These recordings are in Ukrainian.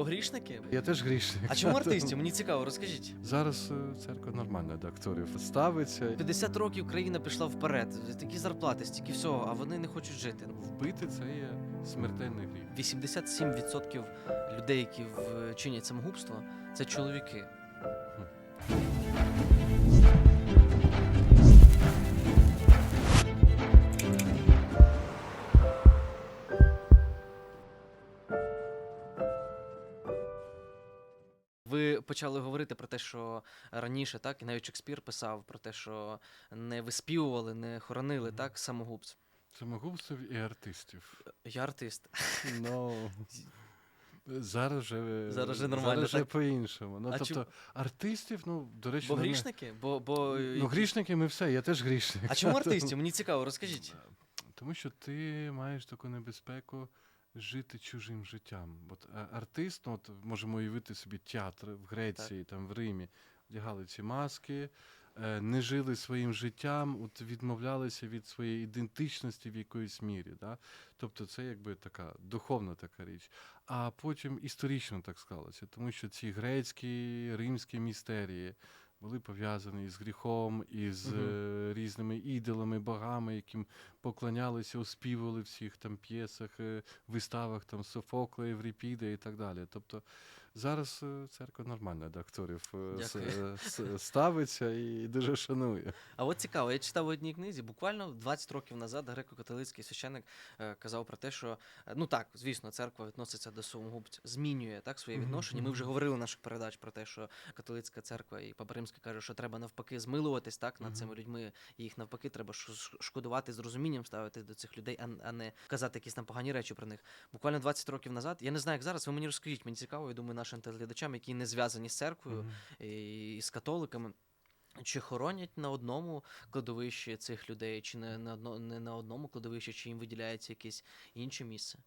Бо грішники? Я теж грішник. А чому артистів? Мені цікаво, розкажіть. Зараз е, церква нормально до акторів ставиться. 50 років країна пішла вперед. Такі зарплати, стільки всього, а вони не хочуть жити. Вбити це є смертельний гріх. 87% людей, які в- чинять самогубство, це чоловіки. Ви почали говорити про те, що раніше, так, і навіть Шекспір писав про те, що не виспівували, не хоронили Мгм. так, самогубців. Самогубців і артистів. Я артист. Ну зараз же Зараз же нормально, Зараз же по-іншому. Ну А тобто артистів, ну до речі, Бо мене- грішники? Бо, бо... Ну, грішники ми все, я теж грішник. А чому артистів? Мені цікаво, розкажіть. Тому що ти маєш таку небезпеку жити чужим життям. От артист, ну, от можемо уявити собі театр в Греції, там в Римі, вдягали ці маски, е, не жили своїм життям, от відмовлялися від своєї ідентичності в якоїсь мірі. Да? Тобто це якби така духовна така річ. А потім історично так склалося, тому що ці грецькі, римські містерії були пов'язані з гріхом, із е, різними ідолами, богами, яким поклонялися, оспівували в всіх там п'єсах, е, виставах там Софокла, Еврипіда і так далі. Тобто зараз е, церква нормально до акторів е, с- е, с- ставиться і дуже шанує. А от цікаво, я читав в одній книзі, буквально 20 років назад греко-католицький священник казав про те, що ну так, звісно, церква відноситься до самогубців, змінює так своє відношення. Ми вже говорили в наших передач про те, що католицька церква і Папа Римський каже, що треба навпаки змилуватись так над цими людьми. І їх навпаки треба шкодувати з розумінням ставити до цих людей, а не казати якісь там погані речі про них. Буквально 20 років назад. Я не знаю, як зараз. Ви мені розкажіть, мені цікаво, я думаю, нашим телеглядачам, які не зв'язані з церквою Мгм. і з католиками. Чи хоронять на одному кладовищі цих людей, чи не на одно, не на одному кладовищі, чи їм виділяється якесь інше місце?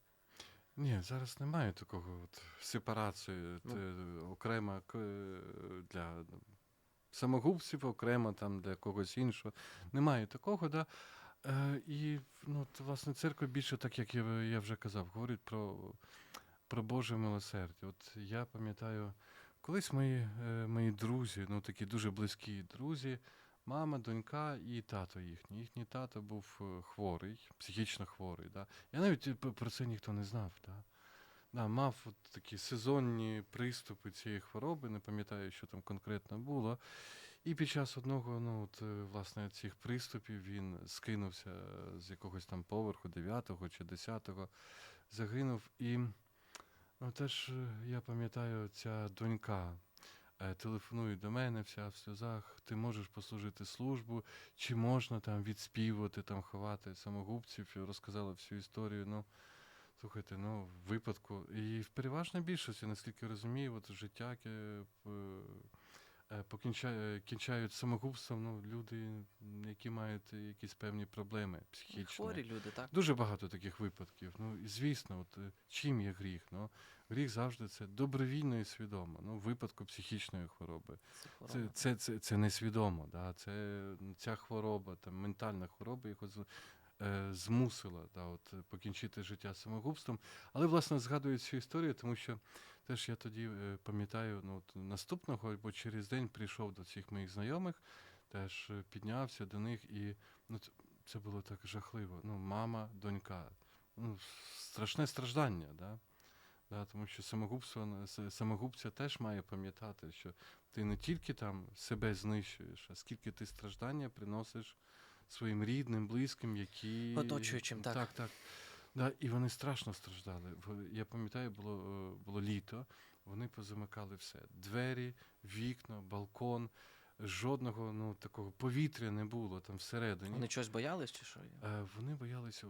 Ні, зараз немає такого от сепарації, Ну. окремо для самогубців, окремо там для когось іншого. Немає такого, да. Е, і ну, от, власне, церква більше, так як я, я вже казав, говорить про, про Боже милосердя. От я пам'ятаю, колись мої, е, мої друзі, ну такі дуже близькі друзі, мама, донька і тато їхній. Їхній тато був е, хворий, психічно хворий. Да. Я навіть е, про це ніхто не знав. Да. Да, мав от такі сезонні приступи цієї хвороби, не пам'ятаю, що там конкретно було. І під час одного, ну от, власне, цих приступів він скинувся з якогось там поверху, 9-го чи 10, загинув. І ну, теж е, я пам'ятаю, ця донька е, телефонує до мене, вся в сльозах, ти можеш послужити службу, чи можна там відспівувати, там ховати самогубців, і розказала всю історію. Ну, Слухайте, ну, в випадку. І в переважній більшості, наскільки розумію, от життя яке, е, е, покінча- е, кінчають самогубством ну, люди, які мають якісь певні проблеми психічні. Хворі люди, так? Дуже багато таких випадків. Ну, і звісно, от, е, чим є гріх? Ну, гріх завжди це добровільно і свідомо. Ну, в випадку психічної хвороби. Це Це, це, це, це несвідомо. Да? Це ця хвороба, там, ментальна хвороба, е, змусила да, от, е, покінчити життя самогубством. Але, власне, згадую цю історію, тому що теж я тоді е, пам'ятаю, ну, от, наступного, бо через день прийшов до цих моїх знайомих, теж е, піднявся до них, і ну, це було так жахливо. Ну, мама, донька. Ну, страшне страждання. Да? Да, тому що самогубство, самогубця теж має пам'ятати, що ти не тільки там себе знищуєш, а скільки ти страждання приносиш своїм рідним, близьким, які. Оточуючим, так. Так, так. Да, і вони страшно страждали. Я пам'ятаю, було, е, було літо, вони позамикали все: двері, вікна, балкон. Жодного ну, такого повітря не було там всередині. Вони чогось боялись чи що? Е, Вони боялися.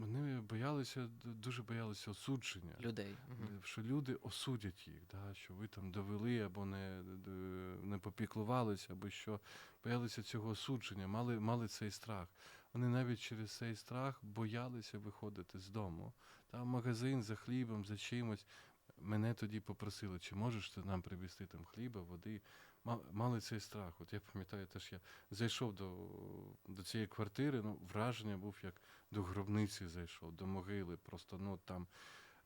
Вони боялися, дуже боялися осудження. Людей. Е, Що люди осудять їх, да, що ви там довели або не, не попіклувалися, або що боялися цього осудження, мали, мали цей страх. Вони навіть через цей страх боялися виходити з дому. Там магазин за хлібом, за чимось. Мене тоді попросили, чи можеш ти нам привезти там хліба, води. Мали цей страх. От я пам'ятаю, теж я зайшов до, до цієї квартири, ну, враження був, як до гробниці зайшов, до могили. Просто ну там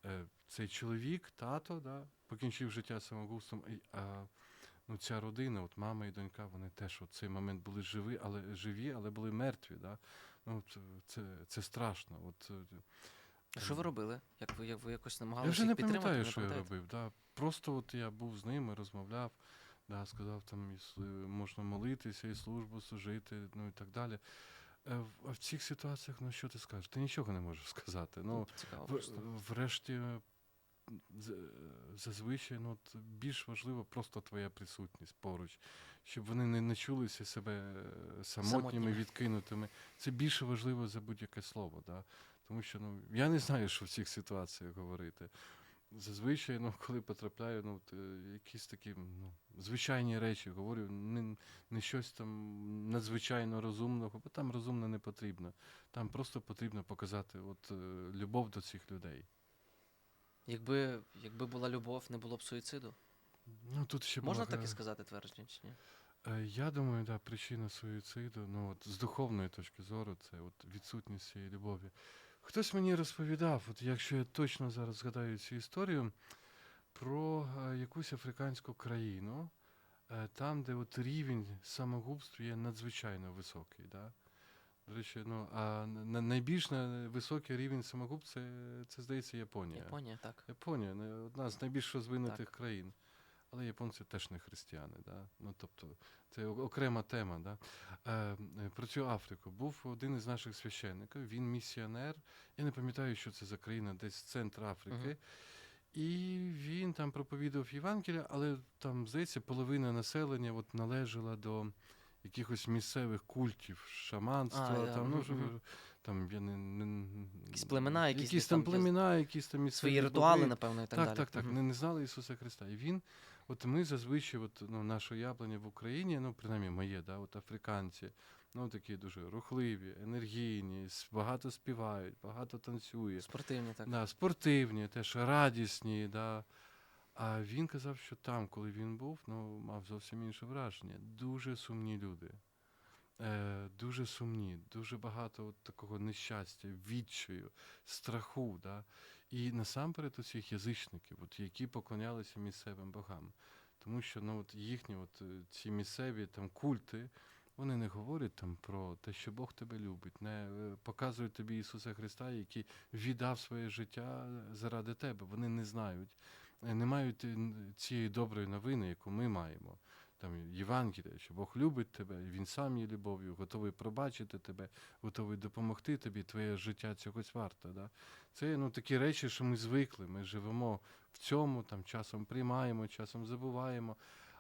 е, цей чоловік, тато, да, покінчив життя самогубством, а ну, ця родина, от мама і донька, вони теж в цей момент були живі, але живі, але були мертві. Да? Ну, це, це, страшно. От, Що ви робили? Як ви, як ви якось я намагалися вже їх не підтримати? пам'ятаю, що я робив. Да. Просто от я був з ними, розмовляв, да, сказав, там можна молитися, і службу служити, ну і так далі. Е, А в цих ситуаціях, ну що ти скажеш? Ти нічого не можеш сказати. Ну, Цікаво в, врешті, е, зазвичай, ну, от більш важливо просто твоя присутність поруч, щоб вони не, не чулися себе е, самотніми, Самотніми. відкинутими. Це більше важливо за будь-яке слово. Да? Тому що ну, я не знаю, що в цих ситуаціях говорити. Зазвичай, ну, коли потрапляю, ну, е, якісь такі ну, звичайні речі, говорю, не, не щось там надзвичайно розумного, бо там розумно не потрібно. Там просто потрібно показати от, е, любов до цих людей. Якби, якби була любов, не було б суїциду. Ну, тут ще Можна так і сказати твердження чи ні? Е, Я думаю, да, причина суїциду, ну от з духовної точки зору, це от відсутність цієї любові. Хтось мені розповідав, от якщо я точно зараз згадаю цю історію, про е, якусь африканську країну, е, там, де от рівень самогубств є надзвичайно високий. Да? До речі, ну, а на- найбільш на- високий рівень самогубств це, це здається, Японія. Японія, так. Японія одна з найбільш розвинутих Так. країн. Але японці теж не християни. Да? Ну, тобто, це окрема тема. Да? Е, е, про цю Африку був один із наших священників, він місіонер. Я не пам'ятаю, що це за країна, десь центр Африки. Мгм. І він там проповідував Євангелія, але там, здається, половина населення от, належала до якихось місцевих культів, шаманства. А, там, ну, мгм, щоб, там, я не, не, Якісь племена, якісь якісь там там, племена, якісь там місцеві Свої ритуали, напевно, і так, Так, далі. так, так. Мгм. Не, не знали Ісуса Христа. І він, от ми зазвичай, от, ну, наше яблення в Україні, ну, принаймні моє, да, от африканці, ну, такі дуже рухливі, енергійні, багато співають, багато танцюють. Спортивні, так. Да, спортивні, теж радісні. Да. А він казав, що там, коли він був, ну, мав зовсім інше враження. Дуже сумні люди. Е, дуже сумні, дуже багато от такого нещастя, відчаю, страху. Да? І насамперед усіх язичників, от, які поклонялися місцевим богам. Тому що ну, от їхні от, е, ці місцеві там, культи, вони не говорять там про те, що Бог тебе любить, не е, показують тобі Ісуса Христа, який віддав своє життя заради тебе. Вони не знають, е, не мають е, цієї доброї новини, яку ми маємо. Там Євангелія, що Бог любить тебе, Він сам є любов'ю, готовий пробачити тебе, готовий допомогти тобі, твоє життя чогось варто. Да? Це ну, такі речі, що ми звикли. Ми живемо в цьому, там часом приймаємо, часом забуваємо.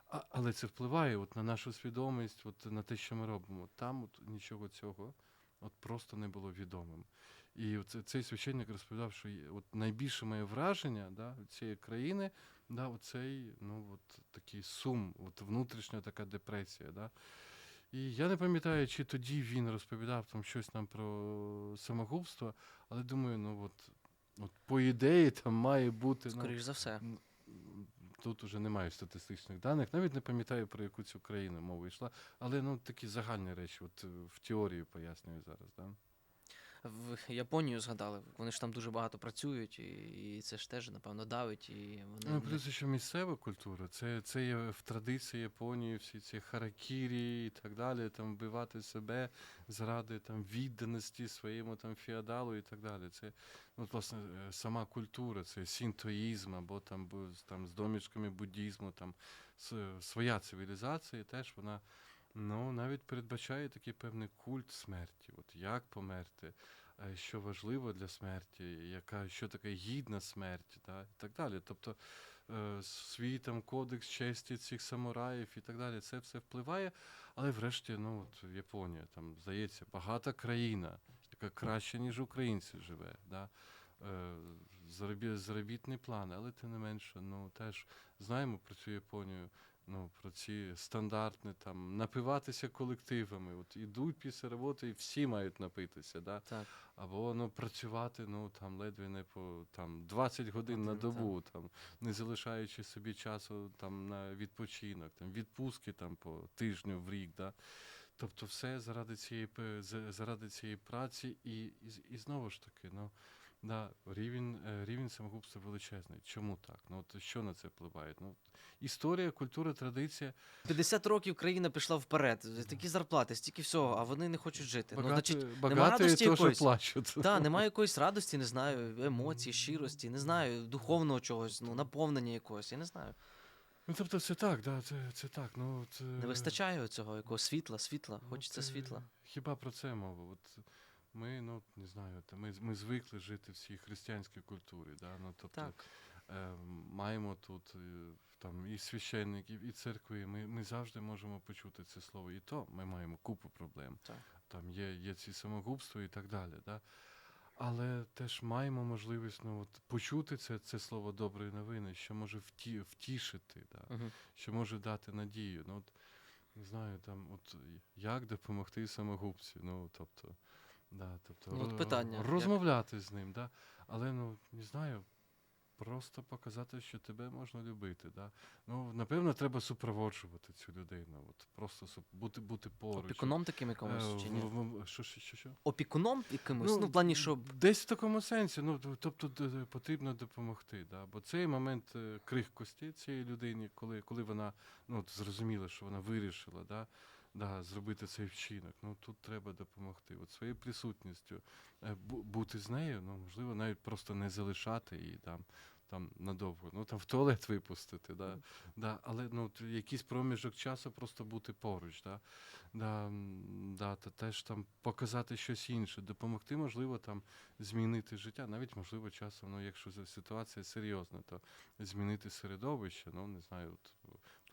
А, але це впливає от, на нашу свідомість, от, на те, що ми робимо. Там от, нічого цього от, просто не було відомим. І цей священник розповідав, що от, найбільше моє враження да, цієї країни, да, оцей ну, от, такий сум, от, внутрішня така депресія. Да. І я не пам'ятаю, чи тоді він розповідав там щось нам про самогубство, але думаю, ну от, от по ідеї там має бути. Ну, за все. Тут уже немає статистичних даних. Навіть не пам'ятаю, про яку цю країну мова йшла. Але ну такі загальні речі, от е, в теорії пояснюю зараз. Да? В Японію згадали. Вони ж там дуже багато працюють, і, і це ж теж, напевно, давить. І вони Ну, плюс ще місцева культура. Це, це є в традиції Японії, всі ці харакірі і так далі, там вбивати себе заради там відданості своєму там феодалу і так далі. Це ну, власне е, сама культура, це синтоїзм, або там, там з домішками буддізму, там своя цивілізація теж вона. Ну, навіть передбачає такий певний культ смерті. От як померти, е, що важливо для смерті, яка, що таке гідна смерть, та, і так далі. Тобто е, свій там кодекс честі цих самураїв і так далі, це все впливає. Але врешті, ну, от Японія, там, здається, багата країна, яка краще, ніж українці живе. Да? Е, заробітний план, але тим не менше, ну, теж знаємо про цю Японію ну, про ці стандартні там напиватися колективами. От ідуть після роботи і всі мають напитися, да? Так. або ну, працювати ну, там, ледве не по там, 20 годин на Годин, добу, там, не залишаючи собі часу там, на відпочинок, там, відпустки там, по тижню в рік. Да? Тобто все заради цієї, заради цієї праці, і, і, і знову ж таки, ну, Да, рівень, е, рівень самогубства величезний. Чому так? Ну от що на це впливає? Ну, історія, культура, традиція. 50 років країна пішла вперед. Такі зарплати, стільки всього, а вони не хочуть жити. Багато, Ну, значить, багато радості теж якоїсь? плачуть. та, немає якоїсь радості, не знаю, емоцій, щирості, не знаю, духовного чогось, ну, наповнення якогось, я не знаю. Ну, тобто це так, да, це, це так. Ну, от, е, Не вистачає цього якогось світла, світла, ну, хочеться це світла. Хіба про це мова? От ми, ну, не знаю, ми, ми звикли жити в цій християнській культурі. Да? Ну, тобто, Так. е, маємо тут е, там і священників, і церкви. Ми, ми завжди можемо почути це слово. І то ми маємо купу проблем. Так. Там є, є ці самогубства і так далі. Да? Але теж маємо можливість ну, от, почути це, це слово доброї новини, що може вті, втішити, да? Угу. що може дати надію. Ну, от, не знаю, там, от, як допомогти самогубцю. Ну, тобто, да, тобто, Ну, от питання, як? розмовляти з ним, да? але ну, не знаю, просто показати, що тебе можна любити. Да? Ну, напевно, треба супроводжувати цю людину. От, просто суп- бути, бути поруч. Опікуном таким Е, чи ні? Що, що, що, що? Опікуном якимось? Ну, в плані, що. Десь в такому сенсі, ну тобто потрібно допомогти. Да? Бо цей момент е, крихкості цієї людини, коли, коли вона ну, зрозуміла, що вона вирішила да, да, зробити цей вчинок, ну тут треба допомогти. От своєю присутністю е, бути з нею, ну можливо, навіть просто не залишати її там. Там надовго, ну там в туалет випустити, да, да, але ну якийсь проміжок часу просто бути поруч, да, да, да, та теж там показати щось інше, допомогти, можливо, там змінити життя, навіть можливо часом, ну якщо ситуація серйозна, то змінити середовище, ну не знаю, от,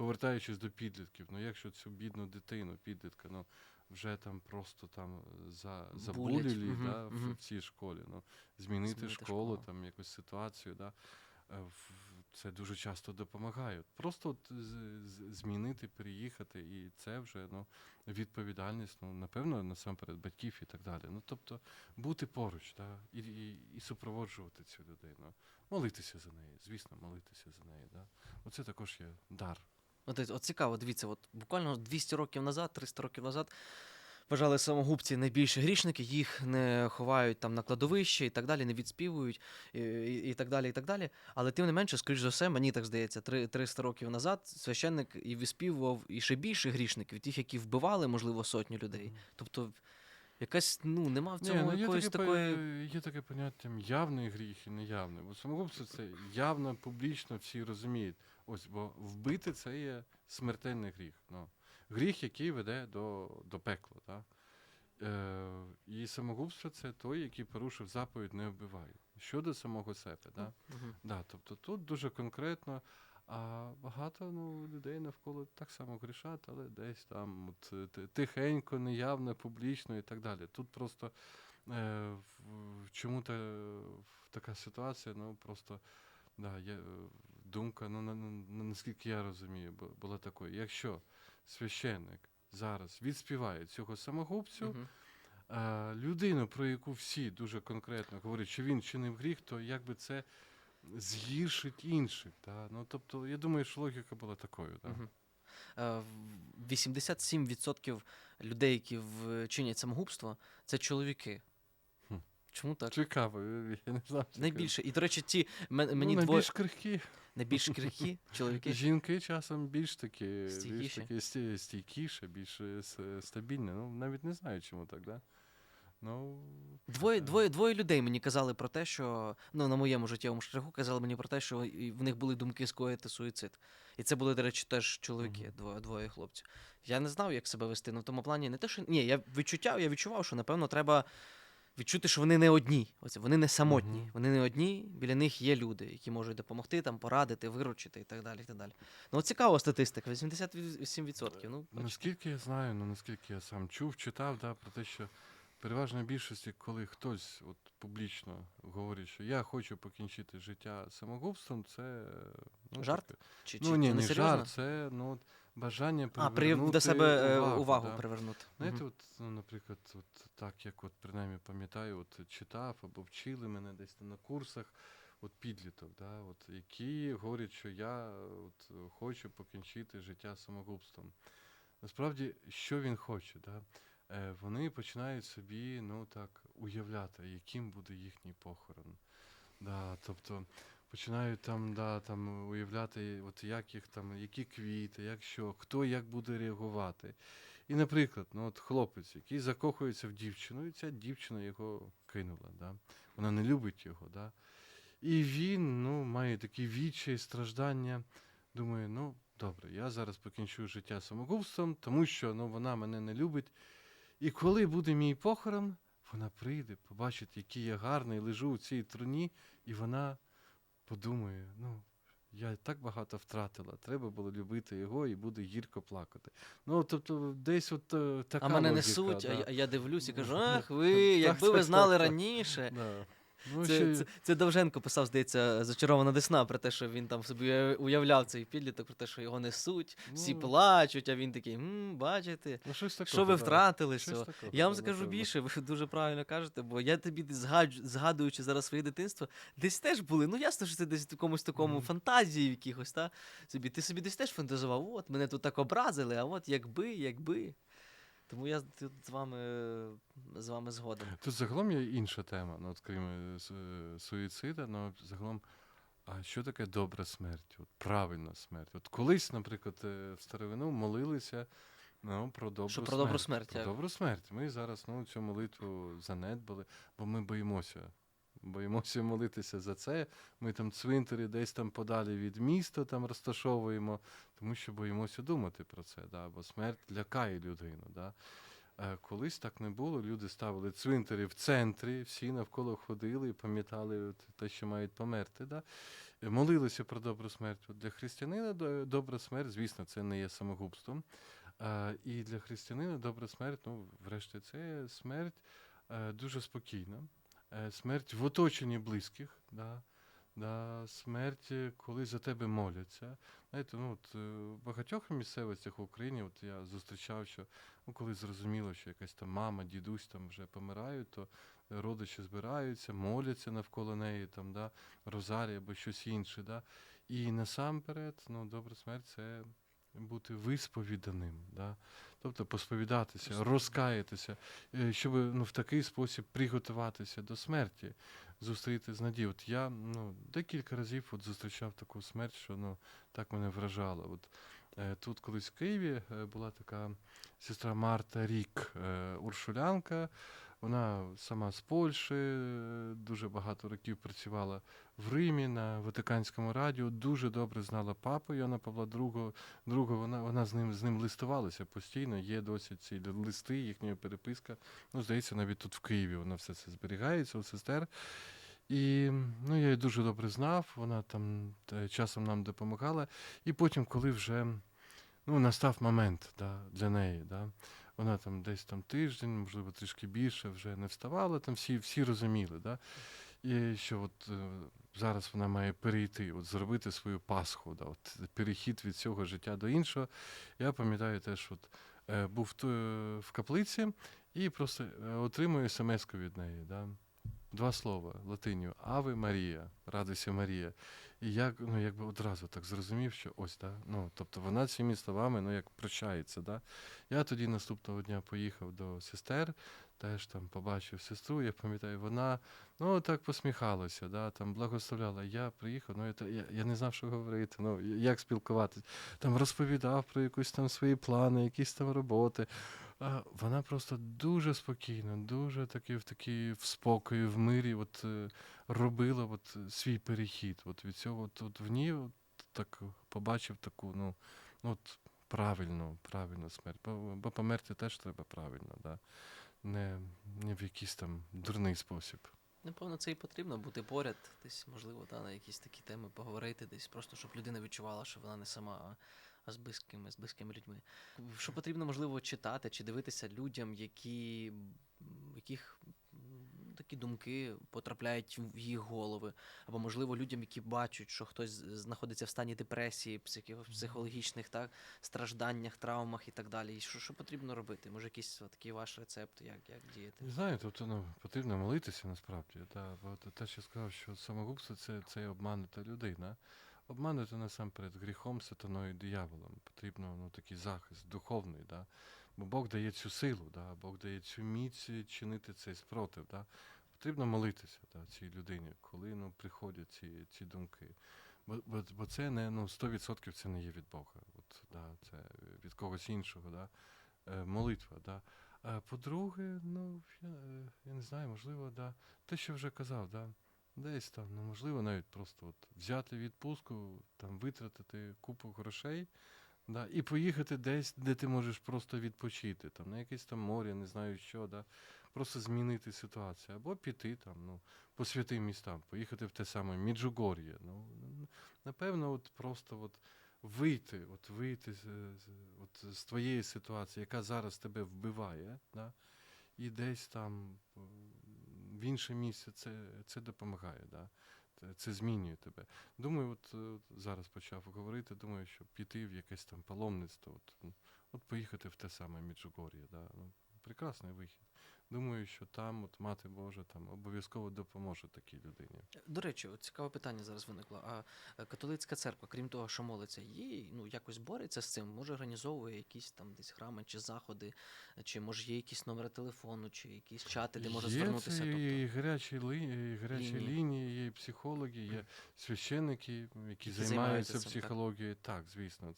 повертаючись до підлітків, ну якщо цю бідну дитину, підлітка, ну вже там просто там за забулілі Мгм, да, в, в цій школі, ну змінити, Змінити школу, школу. там якусь ситуацію, да, е, в- це дуже часто допомагає. Просто от з- з- змінити, переїхати, і це вже ну, відповідальність, ну, напевно, насамперед батьків і так далі. Ну, тобто бути поруч, да, і, і, і супроводжувати цю людину, молитися за неї, звісно, молитися за неї. Да. Оце також є дар. От, от, от цікаво, дивіться, от буквально 200 років назад, 300 років назад вважали самогубці найбільші грішники, їх не ховають там на кладовище і так далі, не відспівують і, і, і так далі, і так далі. Але тим не менше, скоріш за все, мені так здається, 300 років назад священник і виспівував і ще більше грішників, тих, які вбивали, можливо, сотню людей. Тобто, якась, ну, нема в цьому ну, є, якоїсь таке, такої. є таке поняття явний гріх і неявний. Бо самогубство це явно, публічно всі розуміють. Ось, бо вбити це є смертельний гріх. Ну, гріх, який веде до, до пекла. Так? Е, і самогубство це той, який порушив заповідь не вбивай. Щодо самого себе. Да? Мгм. Да, тобто тут дуже конкретно, а багато ну, людей навколо так само грішать, але десь там от, е, тихенько, неявно, публічно і так далі. Тут просто е, чому-то е, така ситуація, ну просто да, е, думка, ну на, на, на- наскільки я розумію, була такою. Якщо священник зараз відспіває цього самогубцю, Мгм. а, людину, про яку всі дуже конкретно говорять, що він чинив гріх, то якби це згіршить інших. Та? Ну, тобто, я думаю, що логіка була такою. Та? Е, 87% людей, які чинять самогубство, це чоловіки. Чому так? Цікаво, я не знав. Найбільше. І, до речі, ті Ну, мені двоє найбільш крихкі. найбільш крихкі чоловіки. Жінки часом більш такі, більш такі стійкіше, більш е, стабільні. Ну, навіть не знаю, чому так, да? Ну, Двоє, е, двоє, двоє людей мені казали про те, що ну на моєму життєвому шляху казали мені про те, що в них були думки скоїти суїцид. І це були, до речі, теж чоловіки, двоє, двоє хлопців. Я не знав, як себе вести. Ну, в тому плані не те, що ні, я відчуття, я відчував, що напевно треба відчути, що вони не одні. Оце вони не самотні. Мгм. Вони не одні, біля них є люди, які можуть допомогти, там порадити, виручити і так далі. І так далі. Ну, от цікава статистика, 87%. Ну, бачите. Наскільки я знаю, ну наскільки я сам чув, читав, да, про те, що переважна більшості, коли хтось от, публічно говорить, що я хочу покінчити життя самогубством, це е, ну, Жарт? таке- Чи, Ну чи ні, не не серйозно? жарт, це ну, от, бажання а, при, до себе е, увагу. увагу, да. привернути. Знаєте, от, ну, наприклад, от так як от принаймні пам'ятаю, от читав або вчили мене десь там на курсах, от підліток, да, от, які говорять, що я от, хочу покінчити життя самогубством. Насправді, що він хоче, да? Е, вони починають собі ну, так, уявляти, яким буде їхній похорон. Да, тобто починають там, да, там уявляти, от як їх там, які квіти, як що, хто як буде реагувати. І, наприклад, ну от хлопець, який закохується в дівчину, і ця дівчина його кинула. Да? Вона не любить його. Да? І він ну, має такі відчай, страждання. Думає, ну добре, я зараз покінчу життя самогубством, тому що ну, вона мене не любить. І коли буде мій похорон, вона прийде, побачить, який я гарний, лежу у цій труні, і вона подумає, ну, я так багато втратила, треба було любити його і буде гірко плакати. Ну, тобто, десь от е, така А мене логіка, несуть, а, да. а я дивлюсь і кажу, ах ви, якби ви знали раніше. Да. Ну, Це, ще- це, це Довженко писав, здається, зачарована десна про те, що він там собі уявляв цей підліток, про те, що його несуть, всі Ну. плачуть, а він такий, м, бачите, ну, щось такого, що ви да. втратили Щось цього. такого, Я вам скажу більше, ви дуже правильно кажете, бо я тобі згадуючи зараз своє дитинство, десь теж були. Ну ясно, що це десь в якомусь такому Мгм. фантазії якихось, та? Собі. Ти собі десь теж фантазував, от мене тут так образили, а от якби, якби. Тому я тут з вами з вами згоден. Тут загалом є інша тема, ну, от, крім е, е, суїцида, ну загалом, а що таке добра смерть? От, правильна смерть. От колись, наприклад, е, в старовину молилися ну, про добру Що смерть. про добру смерть, Про добру смерть. Ми зараз ну, цю молитву занедбали, бо ми боїмося. Боїмося молитися за це. Ми там цвинтарі десь там подалі від міста там розташовуємо, тому що боїмося думати про це. Да? Бо смерть лякає людину. Да? Е, Колись так не було. Люди ставили цвинтарі в центрі, всі навколо ходили і пам'ятали те, що мають померти. Да? Е, Молилися про добру смерть. Для християнина добра смерть, звісно, це не є самогубством. Е, І для християнина добра смерть, ну, врешті, це смерть дуже спокійна. Е, Смерть в оточенні близьких, да? Да, смерть, е, коли за тебе моляться. Знаєте, ну, от, е, в багатьох місцевостях в Україні от я зустрічав, що ну, коли зрозуміло, що якась там мама, дідусь там вже помирають, то родичі збираються, моляться навколо неї, там, да, розарі або щось інше. Да. І насамперед, ну, добра смерть це бути висповіданим. Да. Тобто посповідатися, розкаятися, е, щоб ну, в такий спосіб приготуватися до смерті, зустріти з надією. От я ну, декілька разів от зустрічав таку смерть, що ну, так мене вражало. От, е, тут колись в Києві е, була така сестра Марта Рік, уршулянка. Вона сама з Польщі, дуже багато років працювала в Римі на Ватиканському радіо, дуже добре знала папу Йона Павла II. Другого вона, вона з ним з ним листувалася постійно. Є досі ці листи, їхня переписка. Ну, здається, навіть тут в Києві воно все це зберігається у сестер. І ну, я її дуже добре знав, вона там е, часом нам допомагала. І потім, коли вже ну, настав момент да, для неї, да, вона там десь там тиждень, можливо, трішки більше, вже не вставала, там всі, всі розуміли. Да, і що от е, зараз вона має перейти, от зробити свою Пасху, да, от перехід від цього життя до іншого. Я пам'ятаю теж, от е, був ту- е, в каплиці і просто е, отримую смс від неї. Да, Два слова латиню Аве Марія, радуйся Марія. І я ну, якби одразу так зрозумів, що ось, да, ну, тобто вона цими словами ну, як прощається. Да. Я тоді наступного дня поїхав до сестер, теж там побачив сестру, я пам'ятаю, вона ну, так посміхалася, да, там благословляла. Я приїхав, ну, я, я, я не знав, що говорити, ну, як спілкуватися. Там розповідав про якісь там свої плани, якісь там роботи. А вона просто дуже спокійно, дуже таки в такій в спокої, в мирі, от е, робила от свій перехід. От від цього от, от в ній от, так побачив таку, ну, ну от правильну, правильну смерть. Бо, бо померти теж треба правильно, да? Не, не в якийсь там дурний спосіб. Напевно, це і потрібно бути поряд, десь, можливо, та, на якісь такі теми поговорити, десь просто, щоб людина відчувала, що вона не сама, а, з близькими, з близькими людьми. Що потрібно, можливо, читати чи дивитися людям, які, яких такі думки потрапляють в їх голови, або, можливо, людям, які бачать, що хтось знаходиться в стані депресії, психологічних так, стражданнях, травмах і так далі. І що, що потрібно робити? Може, якийсь такий ваш рецепт, як, як діяти? Не знаю, тобто ну, потрібно молитися насправді. Да, бо те, те, що сказав, що самогубство це, це обманута людина. обманути насамперед гріхом, сатаною, дияволом. Потрібно ну, такий захист духовний, да? Бо Бог дає цю силу, да? Бог дає цю міць чинити цей спротив. Да? Потрібно молитися да, цій людині, коли ну, приходять ці, ці думки. Бо, бо, бо це не ну, 100% це не є від Бога. От, да, це від когось іншого. Да? Е, молитва. Да? А по-друге, ну, я, я не знаю, можливо, да, те, що вже казав, да, десь там, ну, можливо, навіть просто от взяти відпустку, там, витратити купу грошей, да, і поїхати десь, де ти можеш просто відпочити, там, на якесь там море, не знаю що, да, просто змінити ситуацію. Або піти там, ну, по святим містам, поїхати в те саме Міджугор'я. Ну, напевно, от просто от вийти, от вийти з, от з твоєї ситуації, яка зараз тебе вбиває, да, і десь там в інше місце це, це допомагає. Да. Це- змінює тебе. Думаю, от, е, зараз почав говорити, думаю, що піти в якесь там паломництво, от, ну, от поїхати в те саме Міджугор'я. Да. Ну, прекрасний вихід. Думаю, що там, от Мати Божа, там обов'язково допоможе такій людині. До речі, от цікаве питання зараз виникло. А е, католицька церква, крім того, що молиться, її ну якось бореться з цим, може організовує якісь там десь храми чи заходи, чи може є якісь номери телефону, чи якісь чати, де можна є звернутися. Це Тобто, і гарячі, ли, і гарячі Лінії. лінії, є психологи, є священники, які, Які займаються займаються цим, так. психологією. Так, звісно.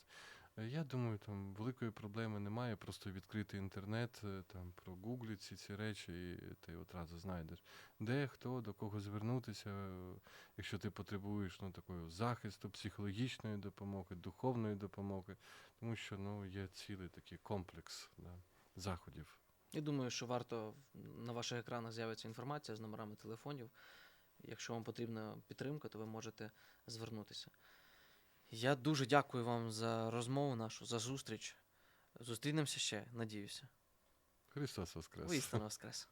Е, Я думаю, там великої проблеми немає, просто відкрити інтернет, е, там прогуглити ці, ці речі, і ти одразу знайдеш, де, хто, до кого звернутися, е, якщо ти потребуєш ну, такого захисту, психологічної допомоги, духовної допомоги, тому що ну, є цілий такий комплекс да, заходів. Я думаю, що варто на ваших екранах з'явиться інформація з номерами телефонів. Якщо вам потрібна підтримка, то ви можете звернутися. Я дуже дякую вам за розмову нашу, за зустріч. Зустрінемося ще, надіюся. Христос Воскрес! Воістину воскрес.